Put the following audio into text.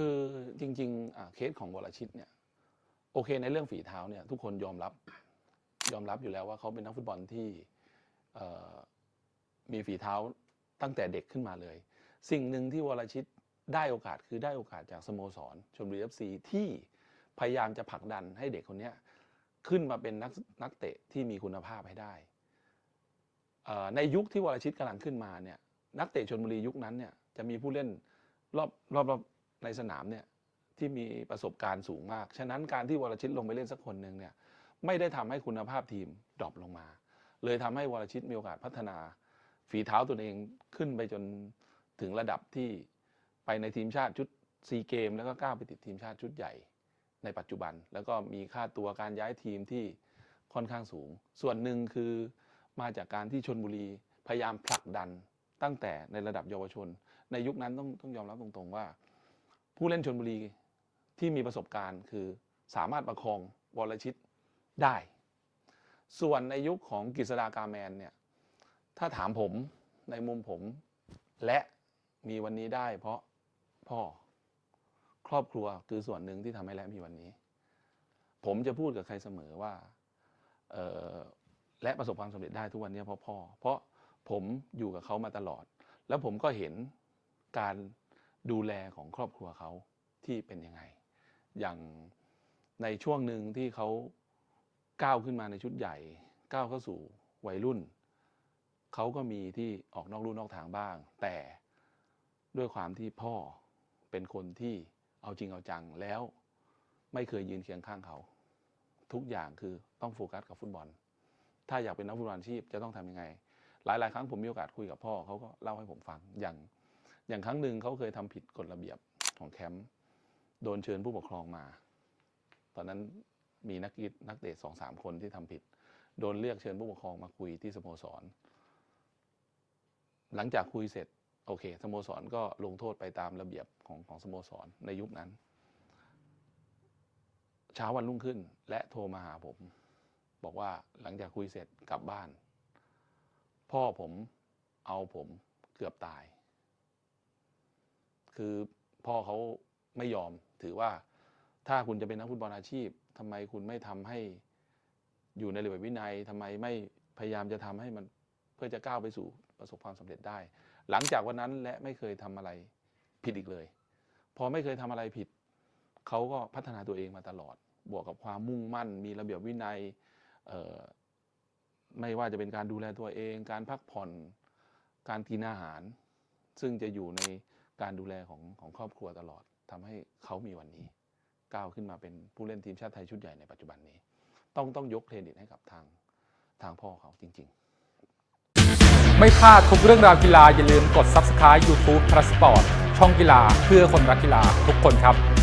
คือจริงๆอ่าเคสของวรชิตเนี่ยโอเคในเรื่องฝีเท้าเนี่ยทุกคนยอมรับยอมรับอยู่แล้วว่าเขาเป็นนักฟุตบอลที่เอ่อมีฝีเท้าตั้งแต่เด็กขึ้นมาเลย สิ่งหนึ่งที่วรชิตได้โอกาสคือได้โอกาสจากสโมสรชลบุรีเอฟซีที่พยายามจะผลักดันให้เด็กคนเนี้ยขึ้นมาเป็นนักนักเตะที่มีคุณภาพให้ได้เอ่อในยุคที่วรชิตกำลังขึ้นมาเนี่ยนักเตะชลบุรียุคนั้นเนี่ยจะมีผู้เล่นรอบรอบรอบ ในสนามเนี่ยที่มีประสบการณ์สูงมาก ฉะนั้นการที่วรชิตลงไปเล่นสักคนหนึ่งเนี่ยไม่ได้ทำให้คุณภาพทีมดรอปลงมา เลยทำให้วรชิตมีโอกาสพัฒนา ฝีเท้าตัวเองขึ้นไปจนถึงระดับที่ไปในทีมชาติชุดซีเกมแล้วก็ก้าวไปติดทีมชาติชุดใหญ่ในปัจจุบัน แล้วก็มีค่าตัวการย้ายทีมที่ค่อนข้างสูง ส่วนหนึ่งคือมาจากการที่ชนบุรีพยายามผลักดันตั้งแต่ในระดับเยาวชน ในยุคนั้นต้องต้องยอมรับตรงๆว่า ผู้เล่นชนบุรีที่มีประสบการณ์คือสามารถประคองวรชิตได้ ส่วนในยุคของกฤษดากาแมนเนี่ยถ้าถามผมในมุมผม และมีวันนี้ได้ เพราะพ่อครอบครัวคือส่วนหนึ่งที่ทำให้และมีวันนี้ ผมจะพูดกับใครเสมอว่าและประสบความสำเร็จได้ทุกวันนี้เพราะพ่อ เพราะผมอยู่กับเขามาตลอด แล้วผมก็เห็นการ ดูแลของครอบครัวเขาที่เป็นยังไง อย่างในช่วงหนึ่งที่เขาก้าวขึ้นมาในชุดใหญ่ ก้าวเข้าสู่วัยรุ่น เขาก็มีที่ออกนอกลู่นอกทางบ้าง แต่ด้วยความที่พ่อเป็นคนที่เอาจริงเอาจังแล้วไม่เคยยืนเคียงข้างเขา ทุกอย่างคือต้องโฟกัสกับฟุตบอล ถ้าอยากเป็นนักฟุตบอลอาชีพจะต้องทำยังไง หลาย ๆ ครั้งผมมีโอกาสคุยกับพ่อเขาก็เล่าให้ผมฟังอย่าง อย่างครั้งหนึ่งเขาเคยทำผิดกฎระเบียบของแคมป์โดนเชิญผู้ปกครองมา ตอนนั้นมีนักกีฬานักเตะสองสามคนที่ทำผิด โดนเรียกเชิญผู้ปกครองมาคุยที่สโมสร หลังจากคุยเสร็จโอเคสโมสรก็ลงโทษไปตามระเบียบของของสโมสรในยุคนั้น เช้าวันรุ่งขึ้นและโทรมาหาผม บอกว่าหลังจากคุยเสร็จกลับบ้าน พ่อผมเอาผมเกือบตาย คือพ่อเขาไม่ยอมถือว่าถ้าคุณจะเป็นนักฟุตบอลอาชีพทำไมคุณไม่ทำให้อยู่ในระเบียบวินัยทำไมไม่พยายามจะทำให้มันเพื่อจะก้าวไปสู่ประสบความสำเร็จได้ หลังจากวันนั้นและไม่เคยทำอะไรผิดอีกเลย พอไม่เคยทำอะไรผิดเขาก็พัฒนาตัวเองมาตลอด บวกกับความมุ่งมั่น มีระเบียบวินัยไม่ว่าจะเป็นการดูแลตัวเอง การพักผ่อนการกินอาหาร ซึ่งจะอยู่ใน การดูแลของของครอบครัวตลอดทำให้เขามีวันนี้ ก้าวขึ้นมาเป็นผู้เล่นทีมชาติไทยชุดใหญ่ในปัจจุบันนี้ ต้องต้องยกเครดิตให้กับทางทางพ่อเขาจริง ๆ ไม่พลาดทุกเรื่องราวกีฬาอย่าลืมกด Subscribe YouTube p l u s Sport ช่องกีฬาเพื่อคนรักกีฬาทุกคนครับ